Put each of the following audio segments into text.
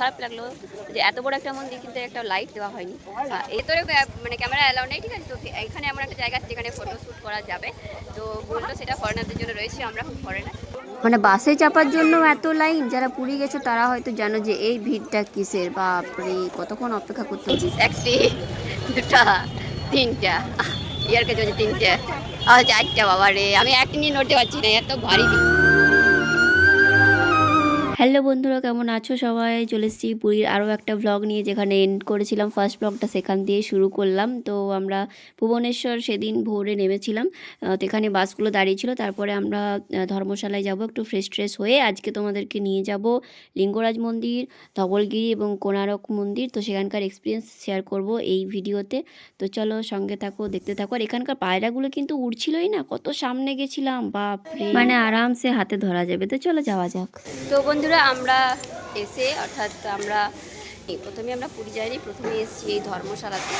খারাপ লাগল যে এত বড় একটা মন্দির কিন্তু একটা লাইট দেওয়া হয়নি। এতরে মানে ক্যামেরা অ্যালাউ নেই ঠিক আছে? তো এখানে এমন একটা জায়গা আছে যেখানে ফটো শ্যুট করা যাবে। তো বলল সেটা ফরেনারদের জন্য রয়েছে আমরা ফরেনার মানে বাসে চাপার জন্য এত লাইন যারা পুরী গেছো তারা হয়তো জানো যে এই ভিড়টা কিসের? বাপরে কতক্ষণ অপেক্ষা করতে হচ্ছে একটি দুটা তিনটা ইয়ার কাছে তিনটা। আর চারটা বাবা রে আমি একটা নিয়ে নড়তে পারছি না এত ভারী। হ্যালো বন্ধুরা কেমন আছো সবাই? চলে এসেছি পুরীর আরও একটা ব্লগ নিয়ে যেখানে এন্ড করেছিলাম ফার্স্ট ব্লগটা সেখান দিয়ে শুরু করলাম। তো আমরা ভুবনেশ্বর সেদিন ভোরে নেমেছিলাম। তো এখানে বাসগুলো দাঁড়িয়েছিল তারপরে আমরা ধর্মশালায় যাব একটু ফ্রেশ ট্রেশ হয়ে আজকে তোমাদেরকে নিয়ে যাব লিঙ্গরাজ মন্দির ধবলগিরি এবং কোণারক মন্দির। তো সেখানকার এক্সপিরিয়েন্স শেয়ার করব এই ভিডিওতে। তো চলো সঙ্গে থাকো দেখতে থাকো। আর এখানকার পায়রাগুলো কিন্তু উড়ছিলই না কত সামনে গেছিলাম বাপরে। মানে আরামসে হাতে ধরা যাবে। তো চলো যাওয়া যাক। তো বন্ধুরা, আমরা এসে, অর্থাৎ আমরা প্রথমে আমরা পুরী যাইনি, প্রথমে এসেছি এই ধর্মশালাতে,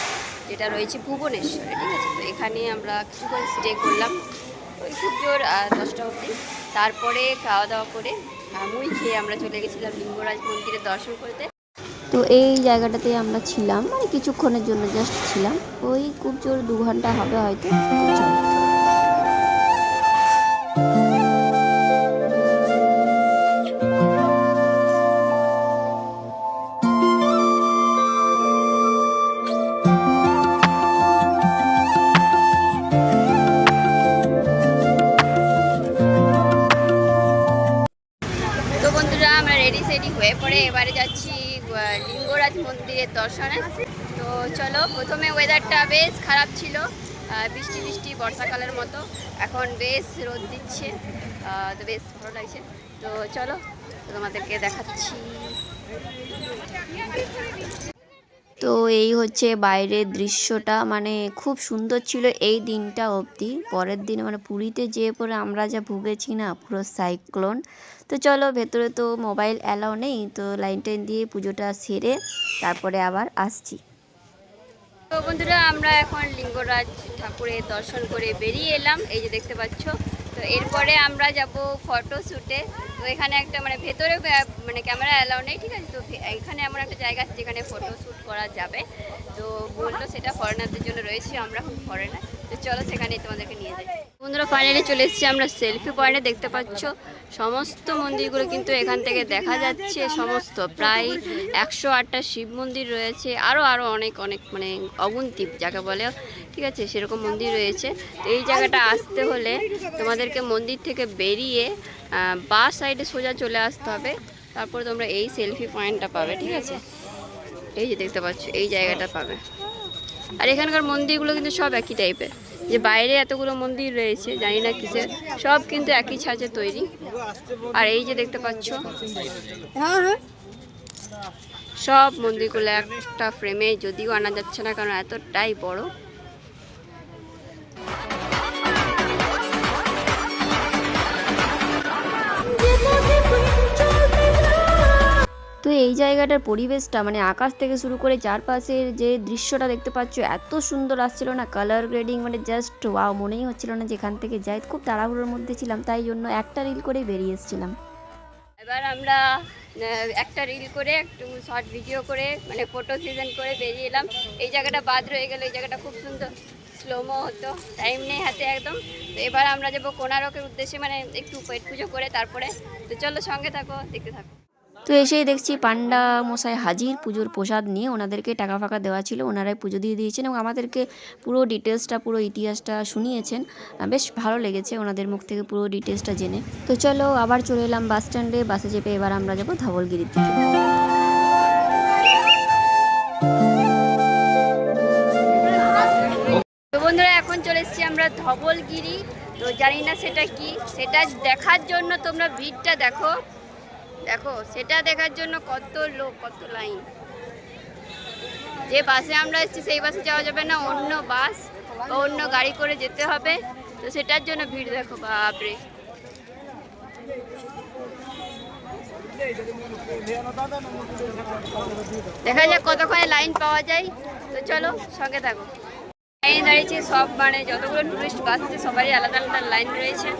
যেটা রয়েছে ভুবনেশ্বরে, ঠিক আছে? তো এখানে আমরা কিছুক্ষণ স্টে করলাম, ওই খুব জোর দশটা অবধি। তারপরে খাওয়া দাওয়া করে মুই খেয়ে আমরা চলে গেছিলাম লিঙ্গরাজ মন্দিরে দর্শন করতে। তো এই জায়গাটাতে আমরা ছিলাম মানে কিছুক্ষণের জন্য জাস্ট ছিলাম। ওই খুব জোর দু ঘণ্টা হবে হয়তো বর্ষাকালের মতো এখন বেশ রোদ দিচ্ছে তো বেশ ভালো লাগছে। তো চলো, তোমাদেরকে দেখাচ্ছি। তো এই হচ্ছে বাইরের দৃশ্যটা মানে খুব সুন্দর ছিল এই দিনটা অবধি। পরের দিন মানে পুরীতে যেয়ে পরে আমরা যা ভুগেছি না, পুরো সাইক্লোন। তো চলো, ভেতরে তো মোবাইল অ্যালাও নেই, তো লাইন টাইন দিয়ে পুজোটা সেরে তারপরে আবার আসছি। তো বন্ধুরা, আমরা এখন লিঙ্গরাজ ঠাকুরের দর্শন করে বেরিয়ে এলাম, এই যে দেখতে পাচ্ছ। তো এরপরে আমরা যাব ফটো শ্যুটে তো এখানে একটা মানে ভেতরে মানে ক্যামেরা অ্যালাউ নেই, ঠিক আছে? তো এখানে এমন একটা জায়গা আছে যেখানে ফটো শ্যুট করা যাবে। তো বলল সেটা ফরেনারদের জন্য রয়েছে, আমরা ফরেনার চলো সেখানে তোমাদেরকে নিয়ে যাই। বন্ধুরা ফাইনালি চলে এসেছি আমরা সেলফি পয়েন্টে দেখতে পাচ্ছ, সমস্ত মন্দিরগুলো কিন্তু এখান থেকে দেখা যাচ্ছে। সমস্ত প্রায় একশো আটটা শিব মন্দির রয়েছে। আরও আরও অনেক অনেক মানে অগুন্তি, যাকে বলে, ঠিক আছে, সেরকম মন্দির রয়েছে। তো এই জায়গাটা আসতে হলে তোমাদেরকে মন্দির থেকে বেরিয়ে বা সাইডে সোজা চলে আসতে হবে। তারপর তোমরা এই সেলফি পয়েন্টটা পাবে, ঠিক আছে? এই যে দেখতে পাচ্ছ, এই জায়গাটা পাবে। আর এখানকার মন্দিরগুলো কিন্তু সব একই টাইপের যে বাইরে এতগুলো মন্দির রয়েছে, জানি না কিসের, সব কিন্তু একই ছাঁচে তৈরি। আর এই যে দেখতে পাচ্ছ, সব মন্দিরগুলো একটা ফ্রেমে যদিও আনা যাচ্ছে না, কারণ এতটাই বড়। এই জায়গাটার পরিবেশটা মানে আকাশ থেকে শুরু করে চারপাশের যে দৃশ্যটা দেখতে পাচ্ছ, এত সুন্দর আসছিল না কালার গ্রেডিং মানে জাস্ট ওয়াও মনেই হচ্ছিল না যেখান থেকে যাই। খুব তাড়াহুড়োর মধ্যে ছিলাম, তাই জন্য একটা রিল করে বেরিয়ে এসেছিলাম। এবার আমরা একটা রিল করে, একটু শর্ট ভিডিও করে মানে ফটো সিজন করে বেরিয়ে এলাম। এই জায়গাটা বাদ রয়ে গেল, এই জায়গাটা খুব সুন্দর। স্লোমো হতো টাইম নেই হাতে একদম। তো এবার আমরা যাব কোনারকের উদ্দেশ্যে মানে একটু পেট পুজো করে, তারপরে তো চলো সঙ্গে থাকো, দেখতে থাকো। তো এসেই দেখছি পান্ডা মশাই হাজির, পুজোর প্রসাদ নিয়ে ওনাদেরকে টাকা ফাঁকা দেওয়া ছিল, ওনারাই পুজো দিয়ে দিয়েছেন এবং আমাদেরকে পুরো ডিটেলসটা, পুরো ইতিহাসটা শুনিয়েছেন। বেশ ভালো লেগেছে ওনাদের মুখ থেকে পুরো ডিটেলসটা জেনে। তো চলো আবার চলে এলাম বাস স্ট্যান্ডে, বাসে চেপে এবার আমরা যাব ধবলগিরির দিকে। বন্ধুরা, এখন চলে এসেছি আমরা ধবলগিরি। তো জানি না সেটা কি, সেটা দেখার জন্য তোমরা ভিড়টা দেখো। দেখো, সেটা দেখার জন্য কত লোক, কত লাইন। যে বাসে আমরা এসেছি, সেই বাসে যাওয়া যাবে না, অন্য বাস বা অন্য গাড়ি করে যেতে হবে। তো সেটার জন্য ভিড় দেখো, বাপরে। দেখা যাক কতক্ষণে লাইন পাওয়া যায়। তো চলো, সঙ্গে থাকো। লাইনে দাঁড়িয়েছে সব মানে যতগুলো টুরিস্ট বাস আছে, সবারই আলাদা আলাদা লাইন রয়েছে।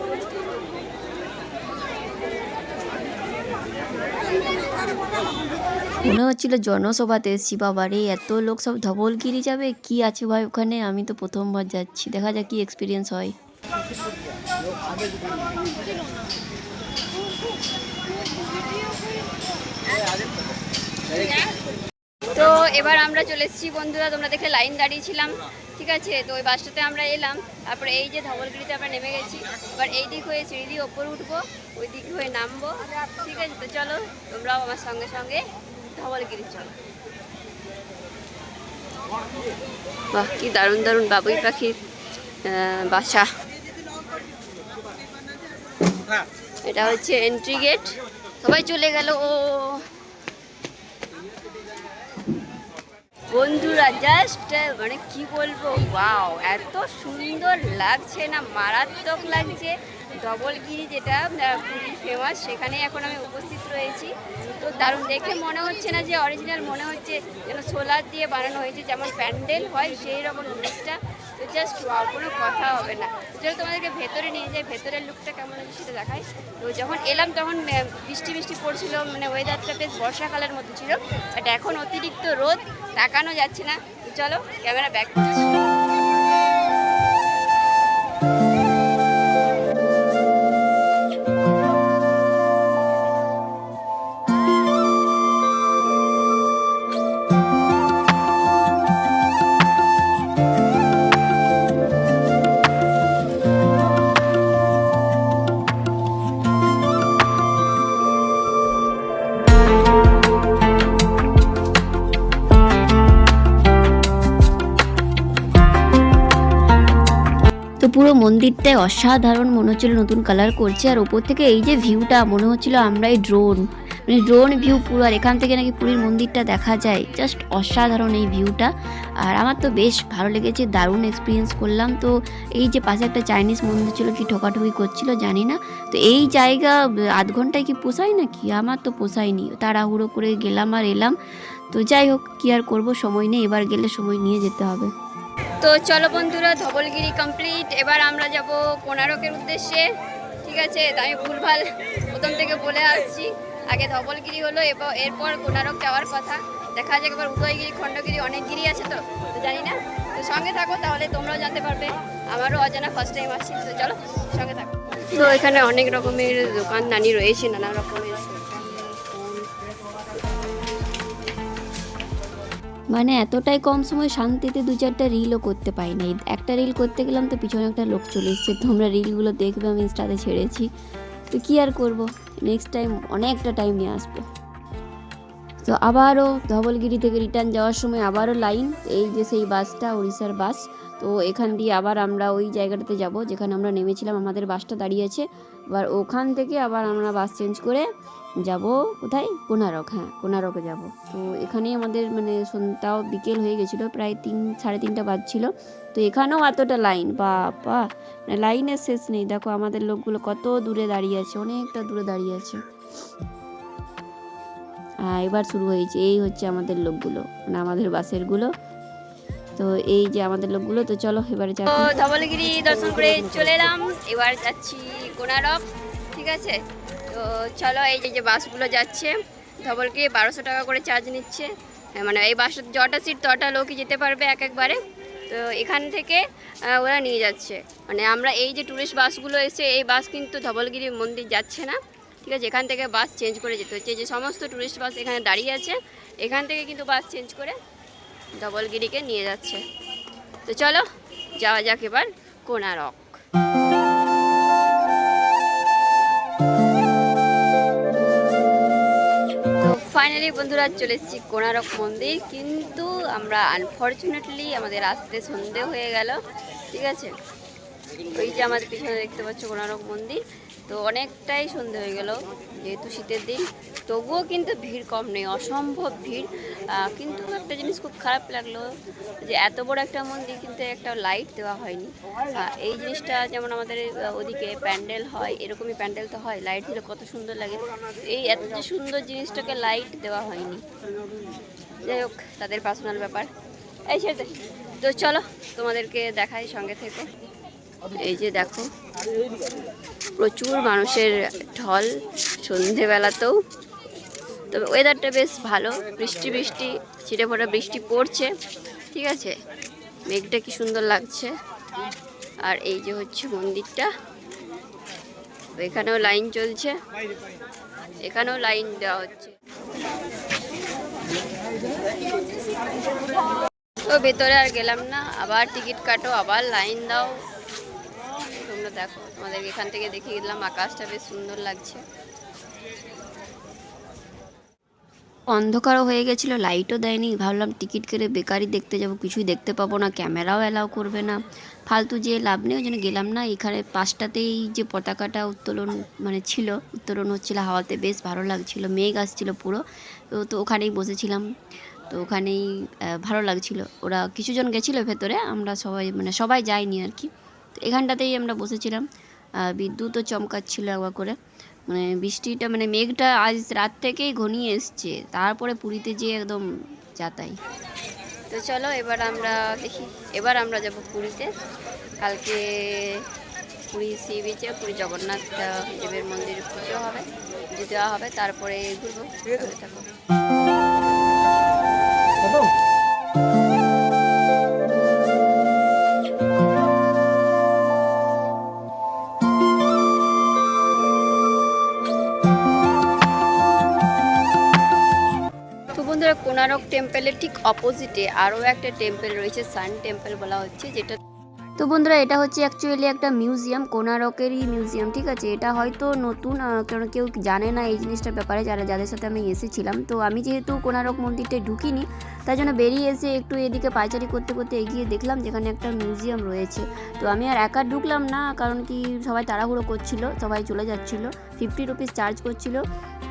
মনে হচ্ছিল জনসভাতে এসছি, বাবা রে, এত লোক সব ধবলগিরি যাবে, কি আছে ভাই ওখানে? আমি তো প্রথমবার যাচ্ছি, দেখা যাক কি এক্সপিরিয়েন্স হয়। তো এবার আমরা চলে এসেছি, বন্ধুরা, তোমরা দেখে লাইন দাঁড়িয়েছিলাম ঠিক আছে? তো ওই বাসটাতে আমরা এলাম, তারপরে এই যে ধবলগিরিতে আমরা নেমে গেছি, এবার এই দিক হয়ে সিঁড়ি দিয়ে ওপরে উঠবো, ওই দিক হয়ে নামবো, ঠিক আছে? তো চলো, তোমরাও আমার সঙ্গে সঙ্গে বাহ, কি দারুণ দারুণ বাবুই পাখির বাসা। এটা হচ্ছে এন্ট্রি গেট সবাই চলে গেল। ও। বন্ধুরা জাস্ট মানে কি বলব? ওয়াও এত সুন্দর লাগছে না, মারাত্মক লাগছে। ডবলগিরি যেটা পুরীর ফেমাস সেখানে এখন আমি উপস্থিত রয়েছি। তো দারুণ, দেখে মনে হচ্ছে না যে অরিজিনাল মনে হচ্ছে যেন সোলার দিয়ে বানানো হয়েছে, যেমন প্যান্ডেল হয় সেই রকম জিনিসটা। তো জাস্ট কোনো কথা হবে না। চলো তোমাদেরকে ভেতরে নিয়ে যাই, ভেতরের লুকটা কেমন আছে সেটা দেখায় তো যখন এলাম তখন বৃষ্টি বৃষ্টি পড়ছিল মানে ওয়েদারটা বেশ বর্ষাকালের মতো ছিল বাট এখন অতিরিক্ত রোদ, তাকানো যাচ্ছে না। চলো, ক্যামেরা ব্যাক করছি। মন্দিরটাই অসাধারণ মনে হচ্ছিল নতুন কালার করছে। আর ওপর থেকে এই যে ভিউটা মনে হচ্ছিল আমরাই ড্রোন মানে ড্রোন ভিউ পুরো। আর এখান থেকে নাকি পুরীর মন্দিরটা দেখা যায়। জাস্ট অসাধারণ এই ভিউটা আর আমার তো বেশ ভালো লেগেছে, দারুণ এক্সপিরিয়েন্স করলাম। তো এই যে পাশে একটা চাইনিজ মন্দির ছিল, কি ঠোকাঠুকি করছিল জানি না। তো এই জায়গা, আধ ঘন্টায় কি পোষায় নাকি? আমার তো পোষায়নি। তাড়াহুড়ো করে গেলাম আর এলাম। তো যাই হোক, কি আর করব? সময় নেই। এবার গেলে সময় নিয়ে যেতে হবে। তো চলো বন্ধুরা, ধবলগিরি কমপ্লিট এবার আমরা যাব কোনারকের উদ্দেশ্যে। ঠিক আছে আমি ভুলভাল প্রথম থেকে বলে আসছি। আগে ধবলগিরি হলো এবার এরপর কোনারক যাওয়ার কথা। দেখা যাক এবার উদয়গিরি, খণ্ডগিরি অনেক গিরি আছে তো তো জানি না। তো সঙ্গে থাকো, তাহলে তোমরাও জানতে পারবে। আমারও অজানা ফার্স্ট টাইম আসছি, তো চলো সঙ্গে থাকো। তো এখানে অনেক রকমের দোকানদানি রয়েছে নানা রকমের মানে এতটাই কম সময় শান্তিতে দু চারটা রিলও করতে পারি নাই একটা রিল করতে গেলাম তো পিছনে একটা লোক চলে এসছে। তোমরা রিলগুলো দেখবে, আমি ইনস্টাতে ছেড়েছি। তো কী আর করব? নেক্সট টাইম অনেকটা টাইম নিয়ে আসব। তো আবারও ধবলগিরি থেকে রিটার্ন যাওয়ার সময় আবারও লাইন এই যে সেই বাসটা উড়িষ্যার বাস তো এখান দিয়ে আবার আমরা ওই জায়গাটাতে যাব, যেখানে আমরা নেমেছিলাম, আমাদের বাসটা দাঁড়িয়ে আছে। এবার ওখান থেকে আবার আমরা বাস চেঞ্জ করে যাব কোথায়? কোনারক হ্যাঁ কোনারকে যাব। তো এখানেই আমাদের মানে সন্ধ্যাও বিকেল হয়ে গেছিল, প্রায় তিন, সাড়ে তিনটা বাজছিল। তো এখানেও এতটা লাইন, বাবা! মানে লাইনের শেষ নেই। দেখো আমাদের লোকগুলো কত দূরে দাঁড়িয়ে আছে, অনেকটা দূরে দাঁড়িয়ে আছে। এবার শুরু হয়েছে, এই হচ্ছে আমাদের লোকগুলো মানে আমাদের বাসেরগুলো। তো এই যে আমাদের লোকগুলো তো চলো এবারে তো ধবলগিরি দর্শন করে চলে এলাম এবার যাচ্ছি কোনারক ঠিক আছে? তো চলো এই যে বাসগুলো যাচ্ছে ধবলগিরি বারোশো টাকা করে চার্জ নিচ্ছে। হ্যাঁ, মানে এই বাসটা যটা সিট তটা লোকই যেতে পারবে এক একবারে। তো এখান থেকে ওরা নিয়ে যাচ্ছে। মানে আমরা এই যে ট্যুরিস্ট বাসগুলো এসে এই বাস কিন্তু ধবলগিরি মন্দির যাচ্ছে না। ঠিক আছে এখান থেকে বাস চেঞ্জ করে যেতে হচ্ছে। যে সমস্ত ট্যুরিস্ট বাস এখানে দাঁড়িয়ে আছে এখান থেকে কিন্তু বাস চেঞ্জ করে ধবলগিরিকে নিয়ে যাচ্ছে। তো চলো, যাওয়া যাক এবার কোনারক ফাইনালি বন্ধুরা চলে এসেছি কোনারক মন্দির, কিন্তু আমরা আনফর্চুনেটলি আমাদের আসতে সন্ধে হয়ে গেল, ঠিক আছে? ওই যে আমাদের পিছনে দেখতে পাচ্ছ কোনারক মন্দির। তো অনেকটাই সন্ধে হয়ে গেল, যেহেতু শীতের দিন। তবুও কিন্তু ভিড় কম নেই, অসম্ভব ভিড়। কিন্তু একটা জিনিস খুব খারাপ লাগল, যে এত বড় একটা মন্দির কিন্তু একটা লাইট দেওয়া হয়নি। এই জিনিসটা যেমন আমাদের ওদিকে প্যান্ডেল হয়, এরকমই প্যান্ডেল তো হয় লাইট দিলে কত সুন্দর লাগে। এই এত যে সুন্দর জিনিসটাকে লাইট দেওয়া হয়নি। যাই হোক, তাদের পার্সোনাল ব্যাপার। এই সেটা তো চলো, তোমাদেরকে দেখাই সঙ্গে থেকে। এই যে দেখো, প্রচুর মানুষের ঢল সন্ধেবেলাতেও। তবে ওয়েদারটা বেশ ভালো, বৃষ্টি বৃষ্টি, ছিটে ফোটা বৃষ্টি পড়ছে, ঠিক আছে? মেঘটা কি সুন্দর লাগছে? আর এই যে হচ্ছে মন্দিরটা, এখানেও লাইন চলছে, এখানেও লাইন দেওয়া হচ্ছে। তো ভেতরে আর গেলাম না, আবার টিকিট কাটো, আবার লাইন দাও। দেখো তোমাদের এখান থেকে দেখিয়ে দিলাম, আকাশটা বেশ সুন্দর লাগছে। অন্ধকারও হয়ে গেছিল, লাইটও দেয়নি। ভাবলাম টিকিট কেটে বেকারি দেখতে যাব, কিছুই দেখতে পাবো না, ক্যামেরাও অ্যালাউ করবে না। ফালতু যে লাভ নেই, ওই জন্য গেলাম না। এখানে পাঁচটাতেই যে পতাকাটা উত্তোলন মানে ছিল, উত্তোলন হচ্ছিল হাওয়াতে, বেশ ভালো লাগছিল। মেঘ আসছিল পুরো, তো তো ওখানেই বসেছিলাম। তো ওখানেই ভালো লাগছিল। ওরা কিছুজন গেছিল ভেতরে, আমরা সবাই মানে সবাই যাইনি আর কি। তো এখানটাতেই আমরা বসেছিলাম। বিদ্যুৎও চমকাচ্ছিল একবার করে। মানে বৃষ্টিটা মানে মেঘটা আজ রাত থেকেই ঘনিয়ে এসছে। তারপরে পুরীতে যেয়ে একদম যাতাই তো চলো, এবার আমরা দেখি। এবার আমরা যাব পুরীতে। কালকে পুরী সি বিচে, পুরী জগন্নাথ দেবের মন্দিরে পুজো হবে, পুজো দেওয়া হবে। তারপরে ঘুরবো। ভালো থাকো। টেম্পলের ঠিক অপোজিটে আরও একটা টেম্পল রয়েছে সান টেম্পল বলা হচ্ছে, যেটা তো বন্ধুরা, এটা হচ্ছে অ্যাকচুয়ালি একটা মিউজিয়াম কোনারকেরই মিউজিয়াম ঠিক আছে? এটা হয়তো নতুন কারণ কেউ জানে না এই জিনিসটার ব্যাপারে, যারা যাদের সাথে আমি এসেছিলাম। তো আমি যেহেতু কোনারক মন্দিরটায় ঢুকিনি তাই জন্য বেরিয়ে এসে একটু এদিকে পাইচারি করতে করতে এগিয়ে দেখলাম, যেখানে একটা মিউজিয়াম রয়েছে। তো আমি আর একা ঢুকলাম না, কারণ কি সবাই তাড়াহুড়ো করছিল, সবাই চলে যাচ্ছিল। ফিফটি রুপিস চার্জ করছিল।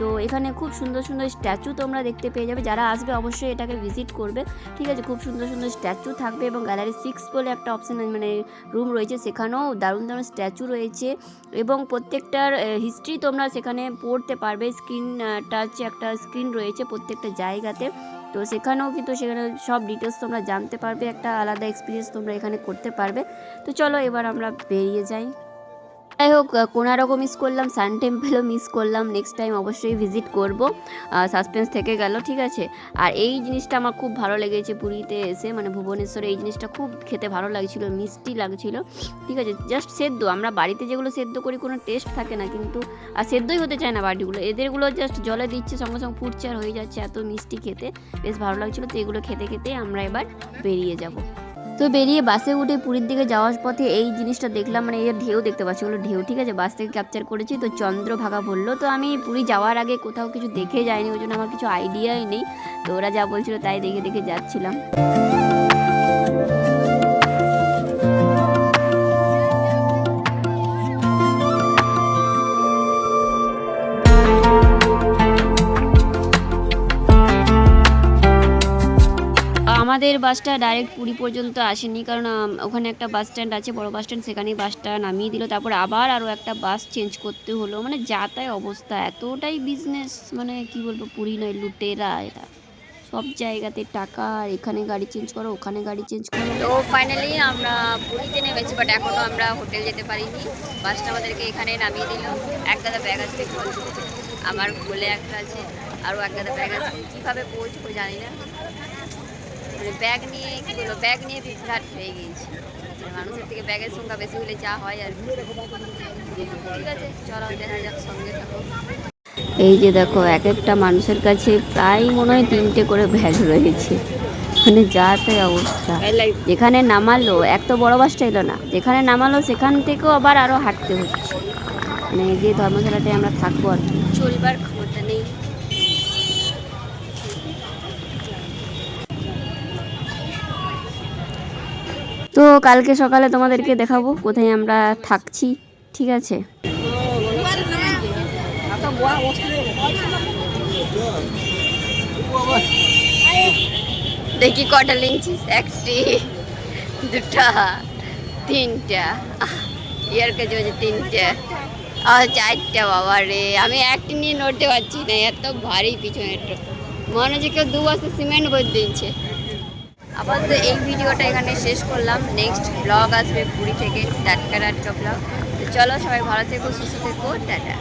তো এখানে খুব সুন্দর সুন্দর স্ট্যাচু তোমরা দেখতে পেয়ে যাবে। যারা আসবে অবশ্যই এটাকে ভিজিট করবে। ঠিক আছে, খুব সুন্দর সুন্দর স্ট্যাচু থাকবে এবং গ্যালারি সিক্স বলে একটা অপশন মানে রুম রয়েছে সেখানেও দারুণ দারুণ স্ট্যাচু রয়েছে এবং প্রত্যেকটার হিস্ট্রি তোমরা সেখানে পড়তে পারবে। স্ক্রিন টাচ একটা স্ক্রিন রয়েছে প্রত্যেকটা জায়গাতে। তো সেখানেও কিন্তু সেখানে সব ডিটেলস তোমরা জানতে পারবে। একটা আলাদা এক্সপিরিয়েন্স তোমরা এখানে করতে পারবে। তো চলো এবার আমরা বেরিয়ে যাই। যাই হোক আহ, কোনারকও মিস করলাম সান টেম্পলও মিস করলাম নেক্সট টাইম অবশ্যই ভিজিট করব। সাসপেন্স থেকে গেল ঠিক আছে? আর এই জিনিসটা আমার খুব ভালো লেগেছে পুরীতে এসে মানে ভুবনেশ্বরে এই জিনিসটা খুব খেতে ভালো লাগছিল মিষ্টি লাগছিল ঠিক আছে? জাস্ট সেদ্ধ আমরা বাড়িতে যেগুলো সেদ্ধ করি কোনো টেস্ট থাকে না কিন্তু আর সেদ্ধই হতে চায় না বাড়িগুলো। এদেরগুলো জাস্ট জলে দিচ্ছে সঙ্গে সঙ্গে ফুটছে আর হয়ে যাচ্ছে এত মিষ্টি খেতে বেশ ভালো লাগছিল তো এগুলো খেতে খেতে আমরা এবার বেরিয়ে যাব। তো বেরিয়ে বাসে উঠে পুরীর দিকে যাওয়ার পথে এই জিনিসটা দেখলাম মানে এর ঢেউ দেখতে পাচ্ছি। ওগুলো ঢেউ, ঠিক আছে, বাস থেকে ক্যাপচার করেছি। তো চন্দ্রভাগা বলল, তো আমি পুরী যাওয়ার আগে কোথাও কিছু দেখে যাইনি, ওই জন্য আমার কিছু আইডিয়াই নেই। তো ওরা যা বলছিল তাই দেখে দেখে যাচ্ছিলাম। আমাদের বাসটা ডাইরেক্ট পুরী পর্যন্ত আসেনি কারণ ওখানে একটা বাস স্ট্যান্ড আছে, বড় বাস স্ট্যান্ড সেখানেই বাসটা নামিয়ে দিল। তারপর আবার আরও একটা বাস চেঞ্জ করতে হলো। মানে যাতায় অবস্থা এতটাই বিজনেস মানে কি বলব, পুরী নয়, লুটেরা এরা। সব জায়গাতে টাকা এখানে গাড়ি চেঞ্জ করো, ওখানে গাড়ি চেঞ্জ করো। তো ফাইনালি আমরা পুরীতে নেমেছি বাট এখনও আমরা হোটেল যেতে পারিনি। বাসটা আমাদেরকে এখানে নামিয়ে দিল। এক গাদা ব্যাগ আছে আমার কোলে একটা আছে আরও এক গাদা ব্যাগ আছে। কীভাবে পৌঁছবো জানি না। মানে ব্যাগ নিয়ে কি বলব ব্যাগ নিয়ে বিভ্রাট হয়ে গিয়েছি। মানে মানুষের থেকে ব্যাগের সংখ্যা বেশি হলে যা হয় আর। ঠিক আছে চলো দেখা যাক সঙ্গে থাকো। এই যে দেখো এক একটা মানুষের কাছে প্রায় মনে হয় তিনটে করে ব্যাগ রয়েছে। মানে যা তাই অবস্থা। যেখানে নামালো এক তো বড় বাসটা এলো না। যেখানে নামালো সেখান থেকেও আবার আরও হাঁটতে হচ্ছে। মানে যে ধর্মশালাটায় আমরা থাকব আর কি। চলবার তো কালকে সকালে তোমাদেরকে দেখাবো কোথায় আমরা থাকছি, ঠিক আছে? দেখি কটা লিখছিস একটি, দুটা, তিনটা ইয়ার কাছে হচ্ছে তিনটা। আর চারটা, বাবা রে, আমি একটি নিয়ে নড়তে পারছি না, এত ভারী পিছনেরটা মনে হচ্ছে কেউ দু বস্তা সিমেন্ট ভরে দিচ্ছে আপাতত এই ভিডিওটা এখানে শেষ করলাম। নেক্সট ব্লগ আসবে পুরী থেকে টাটকা টাটকা ব্লগ তো চলো সবাই ভালো থেকো, সুস্থ থেকো, টাটা।